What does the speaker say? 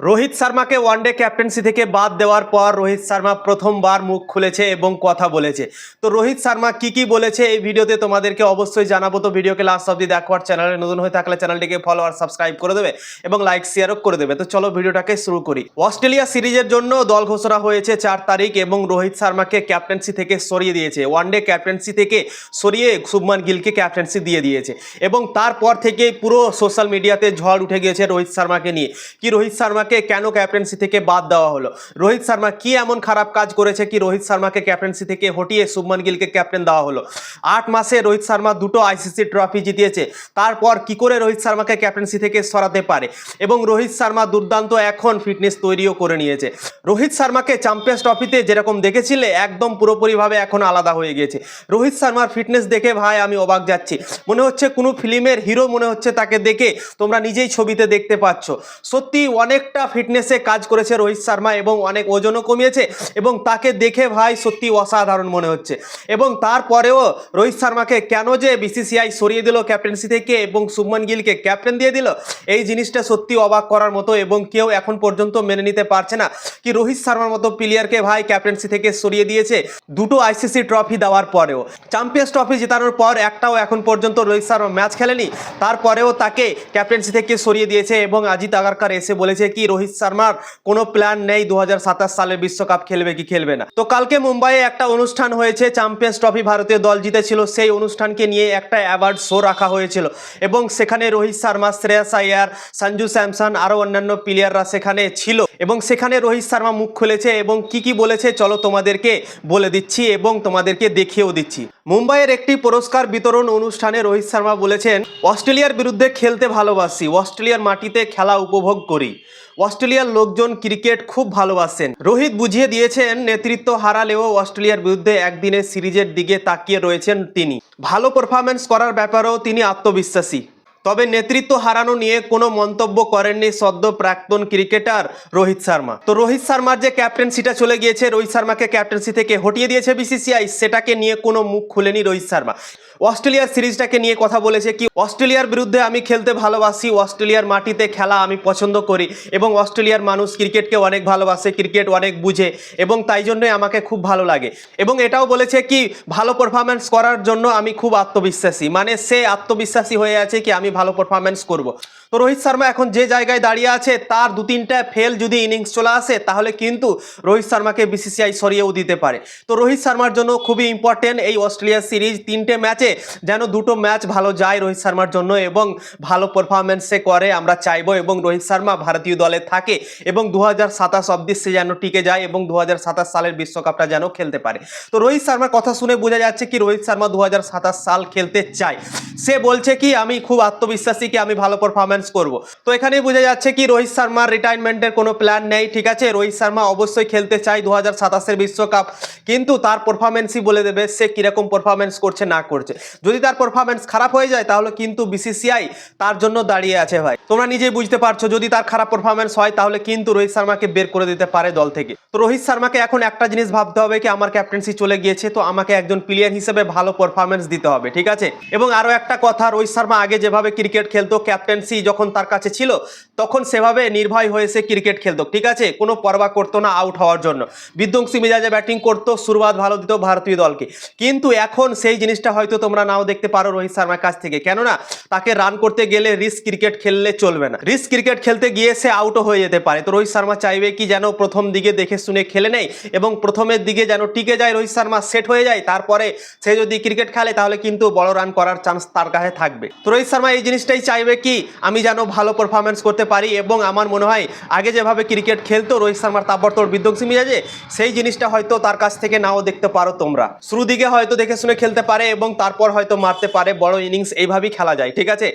Rohit শর্মাকে one day captaincy থেকে বাদ দেওয়ার পর রোহিত শর্মা প্রথমবার মুখ খুলেছে এবং কথা বলেছে। তো রোহিত শর্মা কি কি বলেছে এই ভিডিওতে তোমাদেরকে অবশ্যই জানাব। তো ভিডিওকে লাস্ট অব্দি দেখবার চ্যানেলে নতুন হয়ে থাকলে চ্যানেলটিকে ফলো আর সাবস্ক্রাইব করে দেবে এবং লাইক শেয়ারও করে দেবে। তো চলো ভিডিওটাকে শুরু করি। অস্ট্রেলিয়া সিরিজের জন্য দল ঘোষণা হয়েছে চার তারিখ এবং রোহিত শর্মাকে ক্যাপ্টেন্সি থেকে সরিয়ে দিয়েছে। ওয়ানডে ক্যাপ্টেন্সি থেকে সরিয়ে শুভমান গিলকে ক্যাপ্টেন্সি দিয়ে দিয়েছে এবং তারপর থেকে পুরো সোশ্যাল মিডিয়াতে ঝড় উঠে গিয়েছে রোহিত শর্মাকে নিয়ে। কি রোহিত শর্মাকে কেন ক্যাপ্টেন্সি থেকে বাদ দেওয়া হলো? রোহিত শর্মা কি এমন খারাপ কাজ করেছে কি রোহিত শর্মাকে ক্যাপ্টেন্সি থেকে হটিয়ে শুভমান গিলকে ক্যাপ্টেন দেওয়া হলো? আট মাসে রোহিত শর্মা দুটো আইসিসি ট্রফি জিতিয়েছে। তারপর কি করে রোহিত শর্মাকে ক্যাপ্টেন্সি থেকে সরাতে পারে? এবং রোহিত শর্মা দুর্দান্ত এখন ফিটনেস তৈরিও করে নিয়েছে। রোহিত শর্মাকে চ্যাম্পিয়ন্স ট্রফিতে যেরকম দেখেছিলে, একদম পুরোপুরিভাবে এখন আলাদা হয়ে গেছে রোহিত শর্মার ফিটনেস দেখে ভাই আমি অবাক যাচ্ছি। মনে হচ্ছে কোনো ফিল্মের হিরো মনে হচ্ছে তাকে দেখে তোমরা নিজেই ছবিতে দেখতে পাচ্ছ। সত্যি অনেকটা ফিটনেসে কাজ করেছে রোহিত শর্মা এবং অনেক ওজনও কমিয়েছে এবং তাকে দেখে ভাই সত্যি অসাধারণ মনে হচ্ছে। এবং তারপরেও রোহিত শর্মাকে কেন যে বিসিসিআই সরিয়ে দিল ক্যাপ্টেন্সি থেকে এবং শুভমান গিলকে ক্যাপ্টেন দিয়ে দিল, এই জিনিসটা সত্যি অবাক করার মতো এবং কেউ এখন পর্যন্ত মেনে নিতে পারছে না। কি রোহিত শর্মার মতো প্লেয়ারকে ভাই ক্যাপ্টেন্সি থেকে সরিয়ে দিয়েছে দুটো আইসিসি ট্রফি দেওয়ার পরেও। চ্যাম্পিয়ন্স ট্রফি জেতানোর পর একটাও এখন পর্যন্ত রোহিত শর্মা ম্যাচ খেলেনি। তারপরেও তাকে ক্যাপ্টেন্সি থেকে সরিয়ে দিয়েছে এবং আজিত আগারকার এসে বলেছে কি রোহিত শর্মার কোনো প্ল্যান নেই দু সালে বিশ্বকাপ খেলবে কি খেলবে না। তো কালকে মুম্বাইয়ে একটা অনুষ্ঠান হয়েছে চ্যাম্পিয়ন্স ট্রফি ভারতীয় দল জিতেছিল, সেই অনুষ্ঠানকে নিয়ে একটা অ্যাওয়ার্ড শো রাখা হয়েছিল। এবং সেখানে রোহিত শর্মা, শ্রেয়াস আয়ার, সঞ্জু স্যামসন, আরও অন্যান্য প্লেয়াররা সেখানে ছিল। এবং সেখানে রোহিত শর্মা মুখ খুলেছে এবং কি কি বলেছে, চলো তোমাদেরকে বলে দিচ্ছি এবং তোমাদেরকে দেখিয়েও দিচ্ছি। মুম্বাইয়ের একটি পুরস্কার বিতরণ অনুষ্ঠানে রোহিত শর্মা বলেছেন, অস্ট্রেলিয়ার বিরুদ্ধে খেলতে ভালোবাসি, অস্ট্রেলিয়ার মাটিতে খেলা উপভোগ করি। অস্ট্রেলিয়ার লোকজন ক্রিকেট খুব ভালোবাসেন। রোহিত বুঝিয়ে দিয়েছেন, নেতৃত্ব হারালেও অস্ট্রেলিয়ার বিরুদ্ধে একদিনের সিরিজের দিকে তাকিয়ে রয়েছেন তিনি। ভালো পারফরমেন্স করার ব্যাপারেও তিনি আত্মবিশ্বাসী। তবে নেতৃত্ব হারানো নিয়ে কোনো মন্তব্য করেননি সদ্য প্রাক্তন ক্রিকেটার রোহিত শর্মা। তো রোহিত শর্মার যে ক্যাপ্টেন্সিটা চলে গিয়েছে, রোহিত শর্মাকে ক্যাপ্টেন্সি থেকে হটিয়ে দিয়েছে বিসিসিআই, সেটাকে নিয়ে কোনো মুখ খুলেনি রোহিত শর্মা। অস্ট্রেলিয়ার সিরিজটাকে নিয়ে কথা বলেছে কি, অস্ট্রেলিয়ার বিরুদ্ধে আমি খেলতে ভালোবাসি, অস্ট্রেলিয়ার মাটিতে খেলা আমি পছন্দ করি এবং অস্ট্রেলিয়ার মানুষ ক্রিকেটকে অনেক ভালোবাসে, ক্রিকেট অনেক বুঝে এবং তাই জন্যই আমাকে খুব ভালো লাগে। এবং এটাও বলেছে কি, ভালো পারফরমেন্স করার জন্য আমি খুব আত্মবিশ্বাসী। মানে সে আত্মবিশ্বাসী হয়ে আছে কি, আমি ভালো পারফরমেন্স করব। তো রোহিত শর্মা এখন যে জায়গায় দাঁড়িয়ে আছে, তার দু তিনটা ফেল যদি ইনিংস চলে আসে, তাহলে কিন্তু রোহিত শর্মাকে বিসিসিআই সরিয়েও দিতে পারে। তো রোহিত শর্মার জন্য খুবই ইম্পর্টেন্ট এই অস্ট্রেলিয়া সিরিজ তিনটে ম্যাচে যেন দুটো ম্যাচ ভালো যায় রোহিত শর্মার জন্য এবং ভালো পারফরমেন্স করে আমরা চাইব এবং রোহিত শর্মা ভারতীয় দলে থাকে এবং দু হাজার সাতাশ অব্দি সে যেন টিকে যায় এবং দু হাজার সাতাশ সালের বিশ্বকাপটা যেন খেলতে পারে। তো রোহিত শর্মার কথা শুনে বোঝা যাচ্ছে কি রোহিত শর্মা দু হাজার সাতাশ সাল খেলতে চায়। সে বলছে কি, আমি খুব আত্মবিশ্বাসী কি আমি ভালো পারফরমেন্স করব? তো এখানেই বোঝা যাচ্ছে কি রোহিত শর্মার রিটায়ারমেন্টের কোনো প্ল্যান নেই, ঠিক আছে? রোহিত শর্মা অবশ্যই খেলতে চায় দু হাজার বিশ্বকাপ, কিন্তু তার পারফরমেন্সই বলে দেবে সে কীরকম পারফরমেন্স করছে, না করছে। যদি তার পারফরমেন্স খারাপ হয়ে যায়, তাহলে কিন্তু বিসিসিআই তার জন্য দাঁড়িয়ে আছে ভাই। তোমরা নিজেই বুঝতে পারছ, যদি তার খারাপ পারফরমেন্স হয়, তাহলে কিন্তু রোহিত শর্মাকে বের করে দিতে পারে দল থেকে। তো রোহিত শর্মাকে এখন একটা জিনিস ভাবতে হবে কি, আমার ক্যাপ্টেন্সি চলে গিয়েছে, তো আমাকে একজন প্লেয়ার হিসেবে ভালো পারফরমেন্স দিতে হবে, ঠিক আছে? এবং আরও একটা কথা, রোহিত শর্মা আগে যেভাবে ক্রিকেট খেলতো ক্যাপ্টেন্সি যখন তার কাছে ছিল, তখন সেভাবে নির্ভয় হয়ে সে ক্রিকেট খেলতো, ঠিক আছে? কোনো পরবা করতো না আউট হওয়ার জন্য। বিধ্বংসী মেজাজে ব্যাটিং করতো শুরুয়াত ভালো দিত ভারতীয় দলকে। কিন্তু এখন সেই জিনিসটা হয়তো তোমরা নাও দেখতে পারো রোহিত শর্মার কাছ থেকে। কেননা, তাকে রান করতে গেলে রিস্ক ক্রিকেট খেললে চলবে না। রিস্ক ক্রিকেট খেলতে গিয়ে সে আউটও হয়ে যেতে পারে। তো রোহিত শর্মা চাইবে কি যেন প্রথম দিকে দেখে শুনে খেলে নেই এবং প্রথমের দিকে যেন টিকে যায় রোহিত শর্মা সেট হয়ে যায়। তারপরে সে যদি ক্রিকেট খেলে, তাহলে কিন্তু বড় রান করার চান্স তার কাছে থাকবে। তো রোহিত শর্মা এই জিনিসটাই চাইবে কি? আমি যেন ভালো পারফরমেন্স করতে পারি এবং আমার মনে হয় আগে যেভাবে ক্রিকেট খেলতো, রোহিত শর্মার তাবড়তোড় বিধ্বংসী মিজাজে সেই জিনিসটা হয়তো তার কাছ থেকে নাও দেখতে পারো তোমরা। শুরু দিকে হয়তো দেখে শুনে খেলতে পারে এবং তারপর হয়তো মারতে পারে, বড় ইনিংস এইভাবেই খেলা যায়, ঠিক আছে?